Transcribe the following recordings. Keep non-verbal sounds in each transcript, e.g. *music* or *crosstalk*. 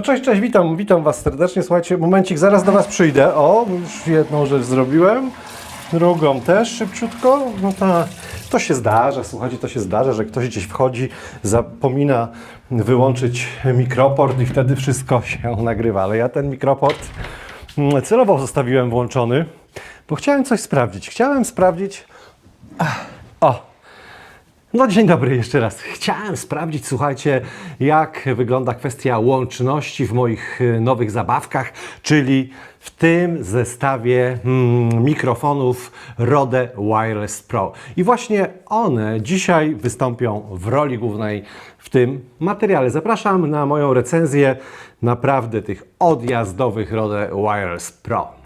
No cześć, cześć, witam, witam Was serdecznie. Słuchajcie, momencik, zaraz do Was przyjdę. O, już jedną rzecz zrobiłem, drugą też szybciutko. No to, to się zdarza, słuchajcie, to się zdarza, że ktoś gdzieś wchodzi, zapomina wyłączyć mikroport i wtedy wszystko *laughs* się nagrywa. Ale ja ten mikroport mm, celowo zostawiłem włączony, bo chciałem coś sprawdzić. Chciałem sprawdzić... O, no dzień dobry jeszcze raz. Chciałem sprawdzić, słuchajcie, jak wygląda kwestia łączności w moich y, nowych zabawkach, czyli w tym zestawie mm, mikrofonów Rode Wireless Pro. I właśnie one dzisiaj wystąpią w roli głównej w tym materiale. Zapraszam na moją recenzję naprawdę tych odjazdowych Rode Wireless Pro.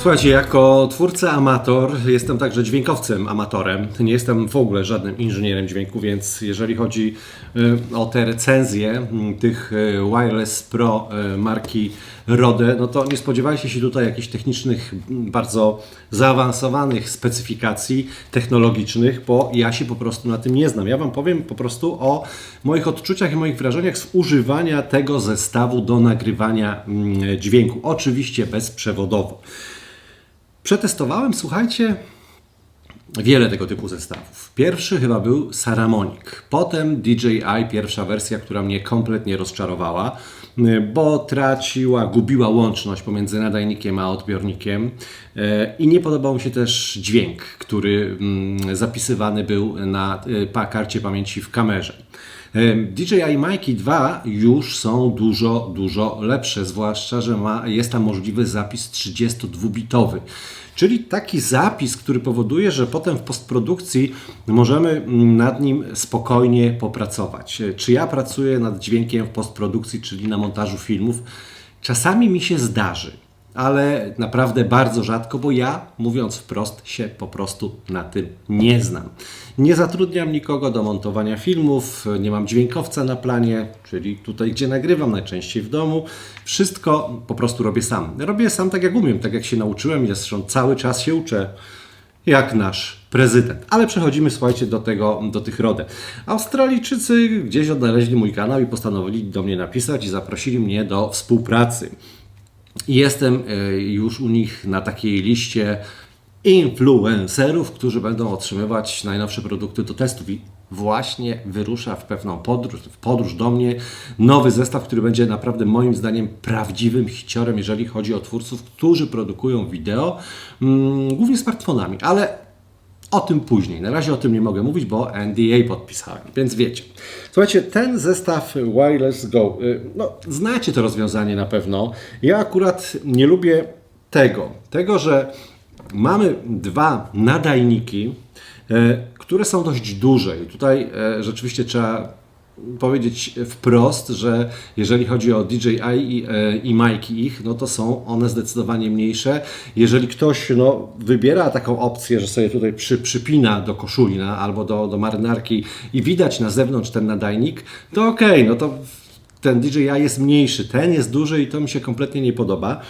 Słuchajcie, jako twórca amator jestem także dźwiękowcem amatorem. Nie jestem w ogóle żadnym inżynierem dźwięku, więc jeżeli chodzi y, o te recenzje mm, tych y, Wireless Pro y, marki Rode, no to nie spodziewajcie się tutaj jakichś technicznych, m, bardzo zaawansowanych specyfikacji technologicznych, bo ja się po prostu na tym nie znam. Ja Wam powiem po prostu o moich odczuciach i moich wrażeniach z używania tego zestawu do nagrywania mm, dźwięku. Oczywiście bezprzewodowo. Przetestowałem, słuchajcie, wiele tego typu zestawów. Pierwszy chyba był Saramonic, potem DJI, pierwsza wersja, która mnie kompletnie rozczarowała, y, bo traciła, gubiła łączność pomiędzy nadajnikiem a odbiornikiem y, i nie podobał mi się też dźwięk, który mm, zapisywany był na y, karcie pamięci w kamerze. DJI Mikey 2 już są dużo, dużo lepsze, zwłaszcza, że ma, jest tam możliwy zapis 32-bitowy. Czyli taki zapis, który powoduje, że potem w postprodukcji możemy nad nim spokojnie popracować. Czy ja pracuję nad dźwiękiem w postprodukcji, czyli na montażu filmów? Czasami mi się zdarzy ale naprawdę bardzo rzadko, bo ja, mówiąc wprost, się po prostu na tym nie znam. Nie zatrudniam nikogo do montowania filmów, nie mam dźwiękowca na planie, czyli tutaj, gdzie nagrywam, najczęściej w domu. Wszystko po prostu robię sam. Robię sam tak, jak umiem, tak jak się nauczyłem zresztą cały czas się uczę jak nasz prezydent. Ale przechodzimy, słuchajcie, do tego, do tych RODE. Australijczycy gdzieś odnaleźli mój kanał i postanowili do mnie napisać i zaprosili mnie do współpracy. Jestem e, już u nich na takiej liście influencerów, którzy będą otrzymywać najnowsze produkty do testów. I właśnie wyrusza w pewną podróż, w podróż do mnie nowy zestaw, który będzie naprawdę moim zdaniem prawdziwym hiciorem, jeżeli chodzi o twórców, którzy produkują wideo, mm, głównie smartfonami, ale o tym później. Na razie o tym nie mogę mówić, bo NDA podpisałem, więc wiecie. Słuchajcie, ten zestaw Wireless Go, y, no znacie to rozwiązanie na pewno. Ja akurat nie lubię tego, tego, że mamy dwa nadajniki, e, które są dość duże i tutaj e, rzeczywiście trzeba powiedzieć wprost, że jeżeli chodzi o DJI i, e, i Mikey ich, no to są one zdecydowanie mniejsze. Jeżeli ktoś no, wybiera taką opcję, że sobie tutaj przy, przypina do koszuli na, albo do, do marynarki i widać na zewnątrz ten nadajnik, to okej, no to ten DJI jest mniejszy, ten jest duży i to mi się kompletnie nie podoba.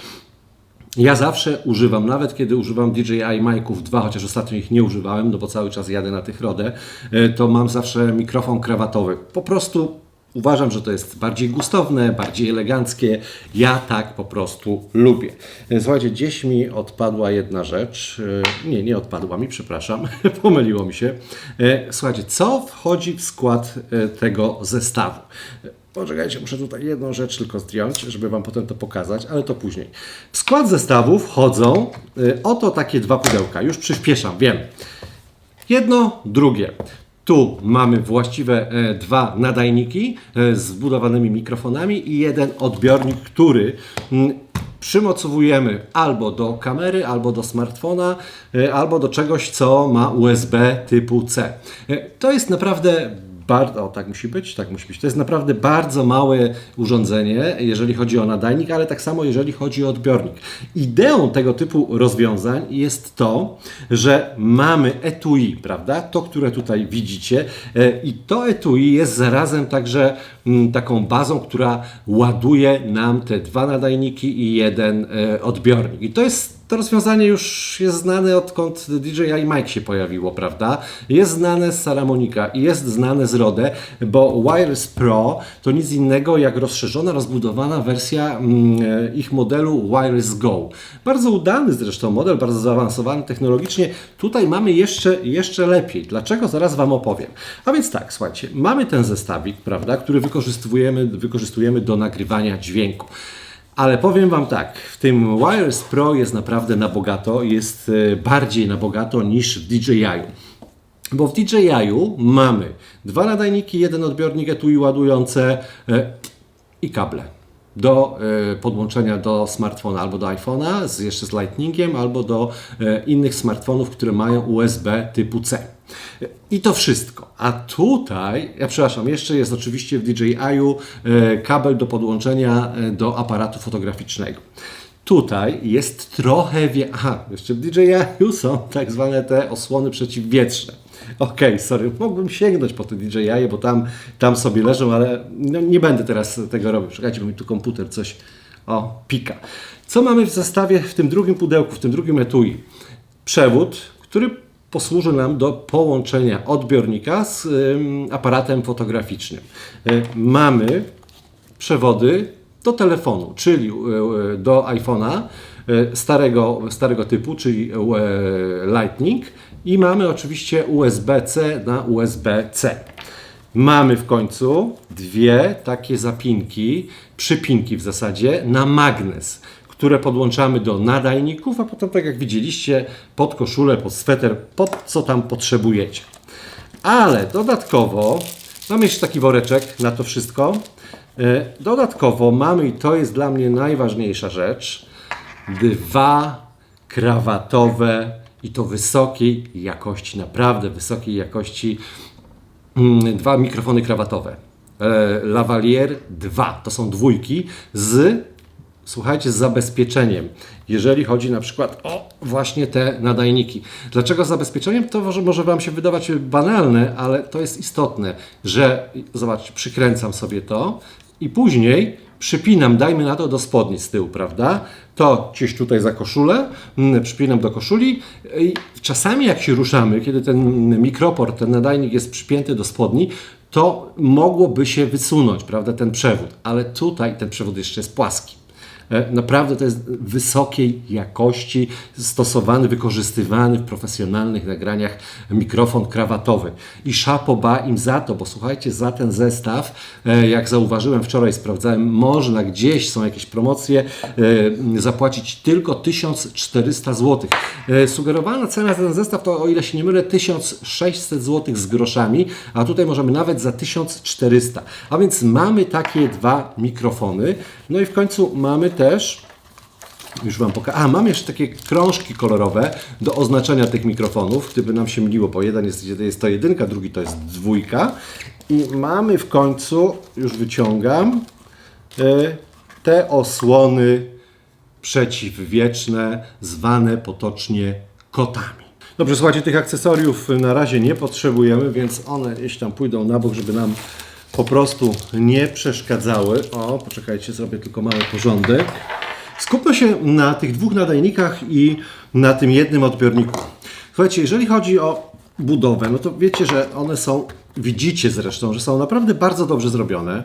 Ja zawsze używam, nawet kiedy używam DJI Mic'ów 2, chociaż ostatnio ich nie używałem, no bo cały czas jadę na tych rodę, e, to mam zawsze mikrofon krawatowy. Po prostu uważam, że to jest bardziej gustowne, bardziej eleganckie. Ja tak po prostu lubię. E, Słuchajcie, gdzieś mi odpadła jedna rzecz. E, Nie, nie odpadła mi, przepraszam, *laughs* pomyliło mi się. Słuchajcie, co wchodzi w skład tego zestawu? Poczekajcie, muszę tutaj jedną rzecz tylko zdjąć, żeby Wam potem to pokazać, ale to później. W skład zestawu wchodzą y, oto takie dwa pudełka. Już przyspieszam, wiem. Jedno, drugie. Tu mamy właściwe e, dwa nadajniki e, z wbudowanymi mikrofonami i jeden odbiornik, który mm, przymocowujemy albo do kamery, albo do smartfona, e, albo do czegoś, co ma USB typu C. E, To jest naprawdę bardzo, o tak musi być, tak musi być. To jest naprawdę bardzo małe urządzenie, jeżeli chodzi o nadajnik, ale tak samo jeżeli chodzi o odbiornik. Ideą tego typu rozwiązań jest to, że mamy etui, prawda? To, które tutaj widzicie e, i to etui jest zarazem także mm, taką bazą, która ładuje nam te dwa nadajniki i jeden e, odbiornik. I to jest to rozwiązanie już jest znane odkąd DJI Mic się pojawiło, prawda? Jest znane z Salamonika i jest znane z Rode, bo Wireless Pro to nic innego jak rozszerzona, rozbudowana wersja mm, e, ich modelu Wireless Go. Bardzo udany zresztą model, bardzo zaawansowany technologicznie. Tutaj mamy jeszcze, jeszcze lepiej. Dlaczego? Zaraz Wam opowiem. A więc tak, słuchajcie, mamy ten zestawik, prawda, który wykorzystujemy, wykorzystujemy do nagrywania dźwięku. Ale powiem Wam tak, w tym Wireless Pro jest naprawdę na bogato, jest e, bardziej na bogato niż w DJI-u. Bo w DJI-u mamy dwa nadajniki, jeden odbiornik etui ładujące e, i kable do e, podłączenia do smartfona albo do iPhone'a, z, jeszcze z Lightningiem, albo do e, innych smartfonów, które mają USB typu C. I to wszystko. A tutaj, ja przepraszam, jeszcze jest oczywiście w DJI-u e, kabel do podłączenia do aparatu fotograficznego. Tutaj jest trochę wie... Aha, jeszcze w DJI-u są tak zwane te osłony przeciwwietrzne. *laughs* Okej, sorry, mógłbym sięgnąć po te DJI, bo tam, tam sobie leżą, ale no, nie będę teraz tego robił. Czekajcie, bo mi tu komputer coś o, pika. Co mamy w zestawie w tym drugim pudełku, w tym drugim etui? Przewód, który posłuży nam do połączenia odbiornika z ym, aparatem fotograficznym. Y, mamy przewody do telefonu, czyli y, y, do iPhone'a y, starego, starego typu, czyli y, Lightning i mamy oczywiście USB-C na USB-C. Mamy w końcu dwie takie zapinki, przypinki w zasadzie na magnes, które podłączamy do nadajników, a potem tak jak widzieliście pod koszulę, pod sweter, pod co tam potrzebujecie. Ale dodatkowo mamy jeszcze taki woreczek na to wszystko. E, Dodatkowo mamy, i to jest dla mnie najważniejsza rzecz, dwa krawatowe i to wysokiej jakości, naprawdę wysokiej jakości, mm, dwa mikrofony krawatowe. E, Lavalier 2, to są dwójki z, słuchajcie, z zabezpieczeniem, jeżeli chodzi na przykład o właśnie te nadajniki. Dlaczego z zabezpieczeniem? To może, może Wam się wydawać banalne, ale to jest istotne, że, zobaczcie, przykręcam sobie to i później przypinam, dajmy na to do spodni z tyłu, prawda? To gdzieś tutaj za koszulę, mm, przypinam do koszuli czasami jak się ruszamy, kiedy ten mikroport, ten nadajnik jest przypięty do spodni, to mogłoby się wysunąć, prawda, ten przewód, ale tutaj ten przewód jeszcze jest płaski. E, Naprawdę to jest wysokiej jakości stosowany, wykorzystywany w profesjonalnych nagraniach mikrofon krawatowy. I szapoba im za to, bo słuchajcie, za ten zestaw, e, jak zauważyłem wczoraj, sprawdzałem, można gdzieś, są jakieś promocje, e, zapłacić tylko 1400 zł. Sugerowana cena za ten zestaw to, o ile się nie mylę, 1600 zł z groszami, a tutaj możemy nawet za 1400. A więc mamy takie dwa mikrofony. No i w końcu mamy też już Wam pokażę. A, mam jeszcze takie krążki kolorowe do oznaczenia tych mikrofonów, gdyby nam się myliło, bo jeden jest, jest to jedynka, drugi to jest dwójka. I mamy w końcu, już wyciągam, e, te osłony przeciwwieczne, zwane potocznie kotami. Dobrze, słuchajcie, tych akcesoriów na razie nie potrzebujemy, więc one gdzieś tam pójdą na bok, żeby nam po prostu nie przeszkadzały. O, poczekajcie, zrobię tylko mały porządek. Skupmy się na tych dwóch nadajnikach i na tym jednym odbiorniku. Słuchajcie, jeżeli chodzi o budowę, no to wiecie, że one są, widzicie zresztą, że są naprawdę bardzo dobrze zrobione.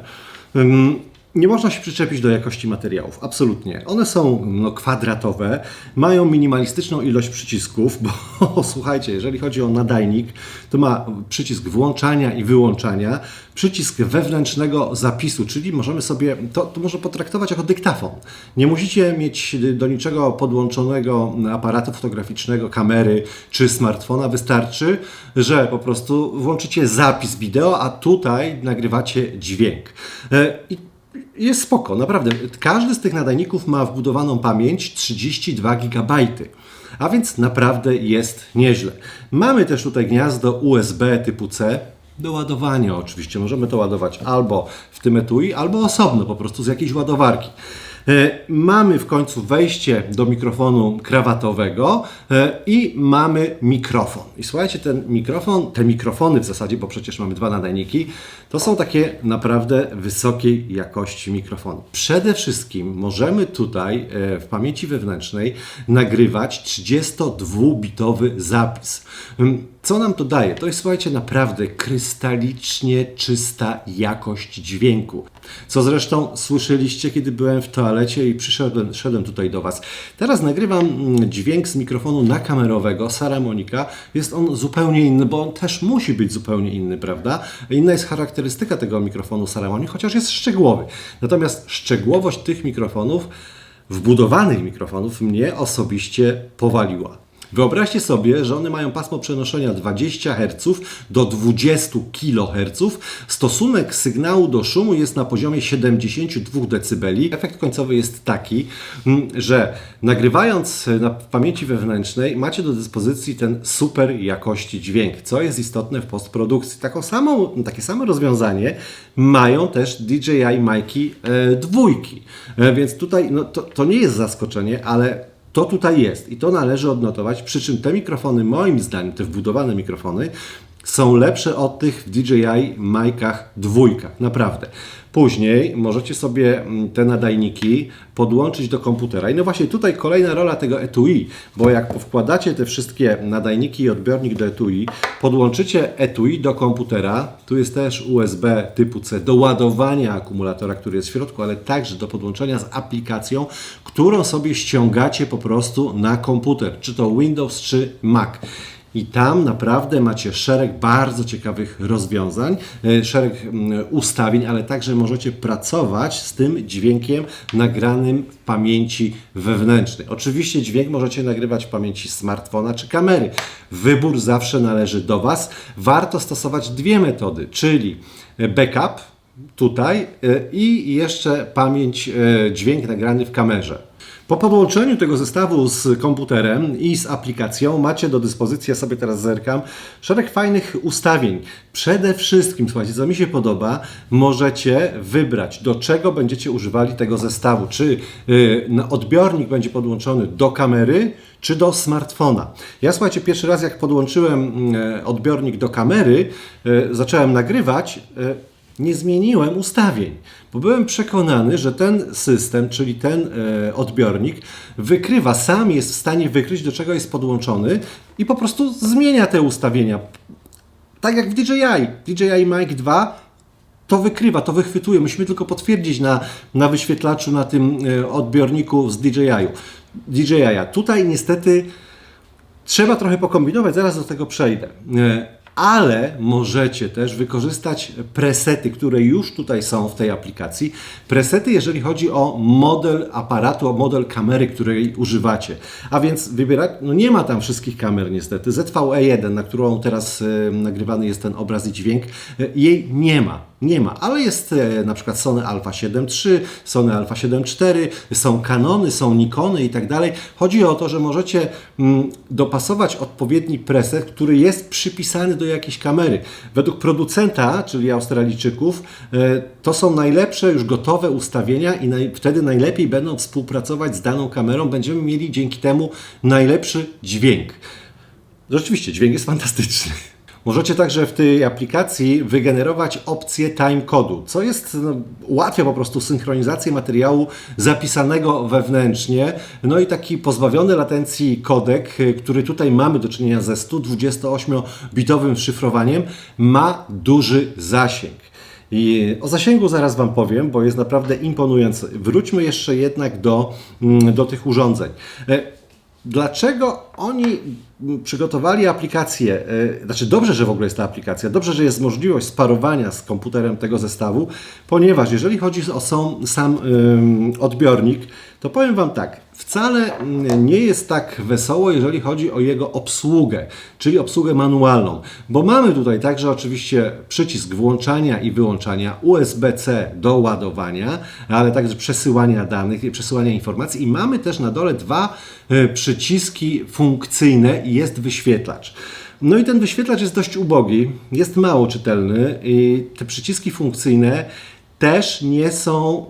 Nie można się przyczepić do jakości materiałów, absolutnie. One są no, kwadratowe, mają minimalistyczną ilość przycisków, bo *laughs* słuchajcie, jeżeli chodzi o nadajnik, to ma przycisk włączania i wyłączania, przycisk wewnętrznego zapisu, czyli możemy sobie, to, to potraktować jako dyktafon. Nie musicie mieć do niczego podłączonego aparatu fotograficznego, kamery czy smartfona. Wystarczy, że po prostu włączycie zapis wideo, a tutaj nagrywacie dźwięk. E, I jest spoko, naprawdę. Każdy z tych nadajników ma wbudowaną pamięć 32 GB. A więc naprawdę jest nieźle. Mamy też tutaj gniazdo USB typu C, do ładowania oczywiście. Możemy to ładować albo w tym etui, albo osobno, po prostu z jakiejś ładowarki. E, mamy w końcu wejście do mikrofonu krawatowego e, i mamy mikrofon. I słuchajcie, ten mikrofon, te mikrofony w zasadzie, bo przecież mamy dwa nadajniki, to są takie naprawdę wysokiej jakości mikrofony. Przede wszystkim możemy tutaj e, w pamięci wewnętrznej nagrywać 32-bitowy zapis. Mm, co nam to daje? To jest, słuchajcie, naprawdę krystalicznie czysta jakość dźwięku. Co zresztą słyszeliście, kiedy byłem w toalecie i przyszedłem szedłem tutaj do Was. Teraz nagrywam mm, dźwięk z mikrofonu nakamerowego Sara Monika. Jest on zupełnie inny, bo on też musi być zupełnie inny, prawda? Inna jest charakterystyka tego mikrofonu Sara Monika, chociaż jest szczegółowy. Natomiast szczegółowość tych mikrofonów, wbudowanych mikrofonów, mnie osobiście powaliła. Wyobraźcie sobie, że one mają pasmo przenoszenia 20 Hz do 20 kHz. Stosunek sygnału do szumu jest na poziomie 72 dB. Efekt końcowy jest taki, mm, że nagrywając na pamięci wewnętrznej macie do dyspozycji ten super jakości dźwięk, co jest istotne w postprodukcji. Taką samą, takie samo rozwiązanie mają też DJI Mikey e, dwójki. E, więc tutaj no, to, to nie jest zaskoczenie, ale to tutaj jest i to należy odnotować, przy czym te mikrofony, moim zdaniem, te wbudowane mikrofony, są lepsze od tych w DJI Micach dwójkach, naprawdę. Później możecie sobie mm, te nadajniki podłączyć do komputera. I no właśnie tutaj kolejna rola tego etui, bo jak wkładacie te wszystkie nadajniki i odbiornik do etui, podłączycie etui do komputera, tu jest też USB typu C do ładowania akumulatora, który jest w środku, ale także do podłączenia z aplikacją, którą sobie ściągacie po prostu na komputer, czy to Windows, czy Mac. I tam naprawdę macie szereg bardzo ciekawych rozwiązań, e, szereg mm, ustawień, ale także możecie pracować z tym dźwiękiem nagranym w pamięci wewnętrznej. Oczywiście dźwięk możecie nagrywać w pamięci smartfona czy kamery. Wybór zawsze należy do Was. Warto stosować dwie metody, czyli backup tutaj e, i jeszcze pamięć, e, dźwięk nagrany w kamerze. Po podłączeniu tego zestawu z komputerem i z aplikacją macie do dyspozycji, ja sobie teraz zerkam, szereg fajnych ustawień. Przede wszystkim, słuchajcie, co mi się podoba, możecie wybrać, do czego będziecie używali tego zestawu. Czy yy, odbiornik będzie podłączony do kamery, czy do smartfona. Ja słuchajcie, pierwszy raz jak podłączyłem yy, odbiornik do kamery, yy, zacząłem nagrywać, yy, nie zmieniłem ustawień, bo byłem przekonany, że ten system, czyli ten e, odbiornik, wykrywa, sam jest w stanie wykryć, do czego jest podłączony i po prostu zmienia te ustawienia. Tak jak w DJI. DJI Mic 2 to wykrywa, to wychwytuje. Musimy tylko potwierdzić na, na wyświetlaczu, na tym e, odbiorniku z DJI. DJI. Tutaj niestety trzeba trochę pokombinować, zaraz do tego przejdę. E, ale możecie też wykorzystać presety, które już tutaj są w tej aplikacji. Presety, jeżeli chodzi o model aparatu, o model kamery, której używacie. A więc wybierać, no nie ma tam wszystkich kamer niestety. ZVE1, na którą teraz y, nagrywany jest ten obraz i dźwięk, y, jej nie ma nie ma, ale jest e, na przykład Sony Alpha 7 III, Sony Alpha 7 IV, są Canony, są Nikony i tak dalej. Chodzi o to, że możecie mm, dopasować odpowiedni preset, który jest przypisany do jakiejś kamery. Według producenta, czyli Australijczyków, e, to są najlepsze już gotowe ustawienia i naj, wtedy najlepiej będą współpracować z daną kamerą. Będziemy mieli dzięki temu najlepszy dźwięk. Rzeczywiście, dźwięk jest fantastyczny. Możecie także w tej aplikacji wygenerować opcję timecodu, co jest no, ułatwia po prostu synchronizację materiału zapisanego wewnętrznie. No i taki pozbawiony latencji kodek, który tutaj mamy do czynienia ze 128-bitowym szyfrowaniem, ma duży zasięg. I o zasięgu zaraz Wam powiem, bo jest naprawdę imponujący. Wróćmy jeszcze jednak do, mm, do tych urządzeń. E, Dlaczego oni przygotowali aplikację? e, Znaczy, dobrze, że w ogóle jest ta aplikacja, dobrze, że jest możliwość sparowania z komputerem tego zestawu, ponieważ jeżeli chodzi o sam, sam odbiornik, to powiem Wam tak, wcale mm, nie jest tak wesoło, jeżeli chodzi o jego obsługę, czyli obsługę manualną, bo mamy tutaj także oczywiście przycisk włączania i wyłączania, USB-C do ładowania, ale także przesyłania danych i przesyłania informacji i mamy też na dole dwa e, przyciski funkcyjne i jest wyświetlacz. No i ten wyświetlacz jest dość ubogi, jest mało czytelny i te przyciski funkcyjne też nie są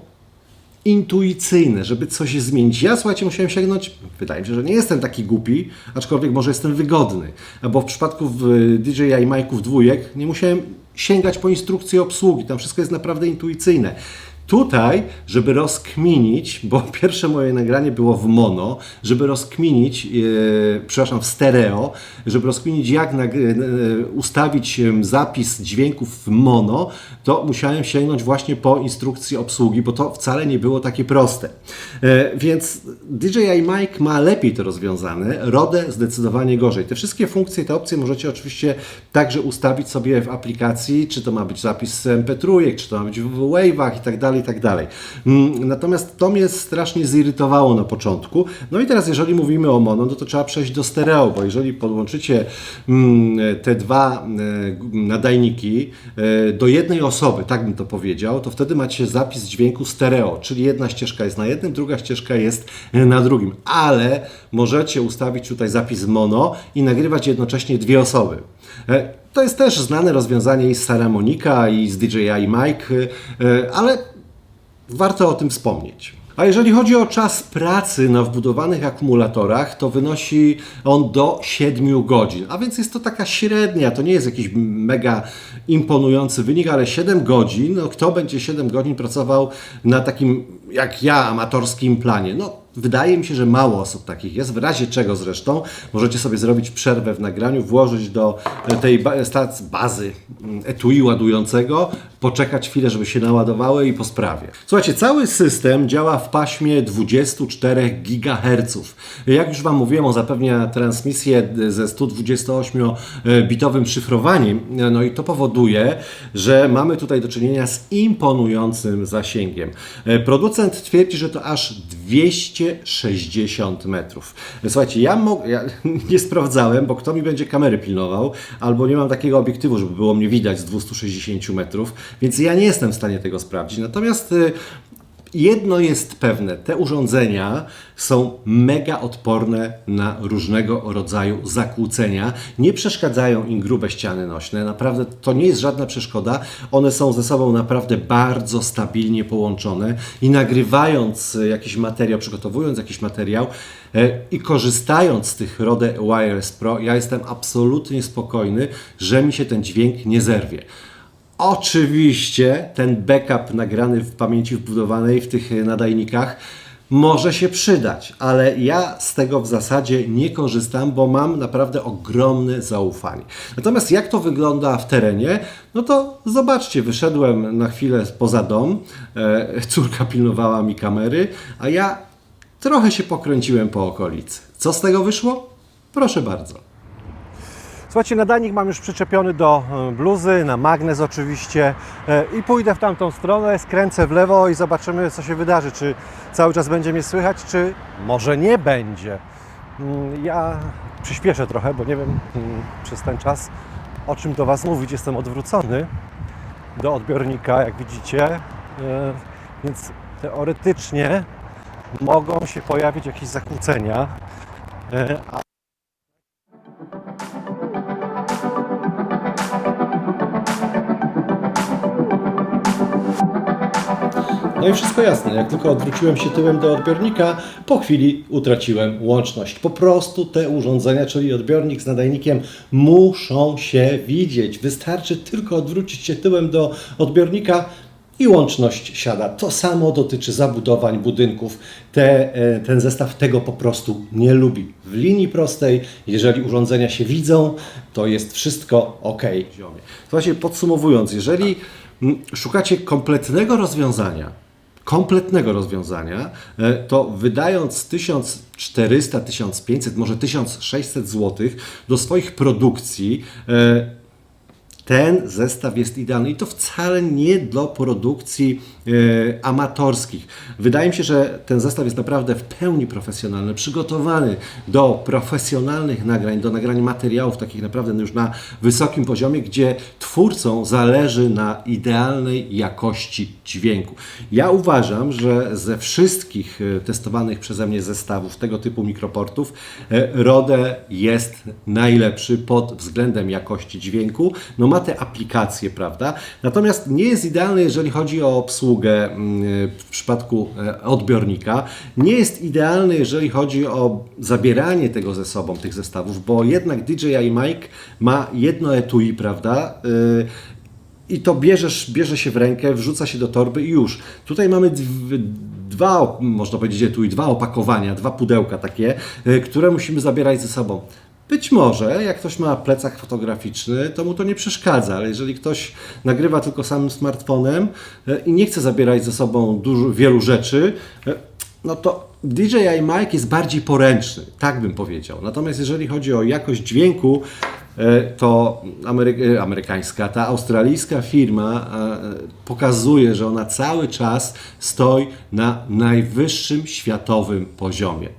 intuicyjne, żeby coś zmienić. Ja, słuchajcie, musiałem sięgnąć, wydaje mi się, że nie jestem taki głupi, aczkolwiek może jestem wygodny, bo w przypadku w DJI Mike'ów dwójek nie musiałem sięgać po instrukcję obsługi, tam wszystko jest naprawdę intuicyjne. Tutaj, żeby rozkminić, bo *laughs* pierwsze moje nagranie było w mono, żeby rozkminić, e, przepraszam, w stereo, żeby rozkminić jak nag- e, ustawić zapis dźwięków w mono, to musiałem sięgnąć właśnie po instrukcji obsługi, bo to wcale nie było takie proste. E, więc DJI Mic ma lepiej to rozwiązane, RODE zdecydowanie gorzej. Te wszystkie funkcje, te opcje możecie oczywiście także ustawić sobie w aplikacji, czy to ma być zapis z MP3, czy to ma być w Wave'ach i tak dalej, i tak dalej. Mm, Natomiast to mnie strasznie zirytowało na początku. No i teraz, jeżeli mówimy o mono, no to trzeba przejść do stereo, bo jeżeli podłączycie mm, te dwa e, nadajniki e, do jednej osoby, tak bym to powiedział, to wtedy macie zapis dźwięku stereo, czyli jedna ścieżka jest na jednym, druga ścieżka jest e, na drugim, ale możecie ustawić tutaj zapis mono i nagrywać jednocześnie dwie osoby. To jest też znane rozwiązanie i z Sara Monika i z DJI Mike, ale warto o tym wspomnieć. A jeżeli chodzi o czas pracy na wbudowanych akumulatorach, to wynosi on do 7 godzin. A więc jest to taka średnia, to nie jest jakiś mega imponujący wynik, ale 7 godzin, no kto będzie 7 godzin pracował na takim, jak ja, amatorskim planie? No, Wydaje mi się, że mało osób takich jest, w razie czego zresztą możecie sobie zrobić przerwę w nagraniu, włożyć do tej bazy mm, etui ładującego, poczekać chwilę, żeby się naładowały i po sprawie. Słuchajcie, cały system działa w paśmie 24 GHz. Jak już Wam mówiłem, on zapewnia transmisję ze 128-bitowym szyfrowaniem, no i to powoduje, że mamy tutaj do czynienia z imponującym zasięgiem. Producent twierdzi, że to aż 260 metrów. Słuchajcie, ja, mo- ja *laughs* nie sprawdzałem, bo kto mi będzie kamery pilnował, albo nie mam takiego obiektywu, żeby było mnie widać z 260 metrów, więc ja nie jestem w stanie tego sprawdzić. Natomiast y, Jedno jest pewne, te urządzenia są mega odporne na różnego rodzaju zakłócenia. Nie przeszkadzają im grube ściany nośne, naprawdę to nie jest żadna przeszkoda. One są ze sobą naprawdę bardzo stabilnie połączone i nagrywając e, jakiś materiał, przygotowując jakiś materiał e, i korzystając z tych Rode Wireless Pro, ja jestem absolutnie spokojny, że mi się ten dźwięk nie zerwie. Oczywiście ten backup nagrany w pamięci wbudowanej w tych nadajnikach może się przydać, ale ja z tego w zasadzie nie korzystam, bo mam naprawdę ogromne zaufanie. Natomiast jak to wygląda w terenie, no to zobaczcie, wyszedłem na chwilę poza dom, e, *laughs* córka pilnowała mi kamery, a ja trochę się pokręciłem po okolicy. Co z tego wyszło? Proszę bardzo. Słuchajcie, nadajnik mam już przyczepiony do e, bluzy, na magnes oczywiście e, i pójdę w tamtą stronę, skręcę w lewo i zobaczymy co się wydarzy, czy cały czas będzie mnie słychać, czy może nie będzie. Mm, Ja przyspieszę trochę, bo nie wiem mm, przez ten czas o czym do Was mówić, jestem odwrócony do odbiornika, jak widzicie, e, więc teoretycznie mogą się pojawić jakieś zakłócenia, No i wszystko jasne. Jak tylko odwróciłem się tyłem do odbiornika, po chwili utraciłem łączność. Po prostu te urządzenia, czyli odbiornik z nadajnikiem, muszą się widzieć. Wystarczy tylko odwrócić się tyłem do odbiornika i łączność siada. To samo dotyczy zabudowań budynków. Te, e, ten zestaw tego po prostu nie lubi. W linii prostej, jeżeli urządzenia się widzą, to jest wszystko ok. Słuchajcie, podsumowując, jeżeli mm, szukacie kompletnego rozwiązania, kompletnego rozwiązania, e, to wydając 1400, 1500, może 1600 zł do swoich produkcji, e, ten zestaw jest idealny i to wcale nie do produkcji e, amatorskich. Wydaje mi się, że ten zestaw jest naprawdę w pełni profesjonalny, przygotowany do profesjonalnych nagrań, do nagrań materiałów takich naprawdę już na wysokim poziomie, gdzie twórcom zależy na idealnej jakości dźwięku. Ja uważam, że ze wszystkich e, testowanych przeze mnie zestawów tego typu mikroportów e, Rode jest najlepszy pod względem jakości dźwięku. No ma te aplikacje, prawda? Natomiast nie jest idealny, jeżeli chodzi o obsługę mm, w przypadku e, odbiornika. Nie jest idealny, jeżeli chodzi o zabieranie tego ze sobą, tych zestawów, bo jednak DJI Mic ma jedno etui, prawda? Y, i to bierzesz, bierze się w rękę, wrzuca się do torby i już. Tutaj mamy dw- dwa, można powiedzieć, tu i dwa opakowania, dwa pudełka takie, y, które musimy zabierać ze sobą. Być może, jak ktoś ma plecak fotograficzny, to mu to nie przeszkadza, ale jeżeli ktoś nagrywa tylko samym smartfonem y, i nie chce zabierać ze sobą dużo, wielu rzeczy, y, no to DJI Mic jest bardziej poręczny, tak bym powiedział. Natomiast jeżeli chodzi o jakość dźwięku, e, to Amery- e, amerykańska, ta australijska firma e, pokazuje, że ona cały czas stoi na najwyższym światowym poziomie.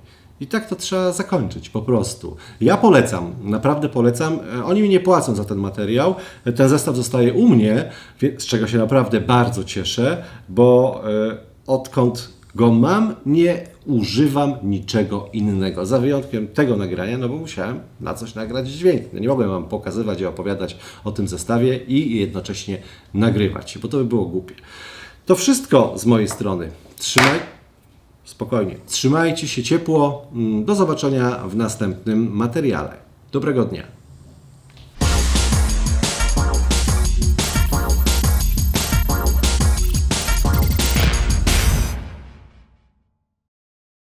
I tak to trzeba zakończyć po prostu. Ja polecam, naprawdę polecam. E, Oni mi nie płacą za ten materiał. E, Ten zestaw zostaje u mnie, z czego się naprawdę bardzo cieszę, bo e, odkąd go mam, nie używam niczego innego. Za wyjątkiem tego nagrania, no bo musiałem na coś nagrać dźwięk. No nie mogłem Wam pokazywać i opowiadać o tym zestawie i jednocześnie nagrywać, bo to by było głupie. To wszystko z mojej strony. Trzymaj. Spokojnie. Trzymajcie się ciepło. Mm, Do zobaczenia w następnym materiale. Dobrego dnia.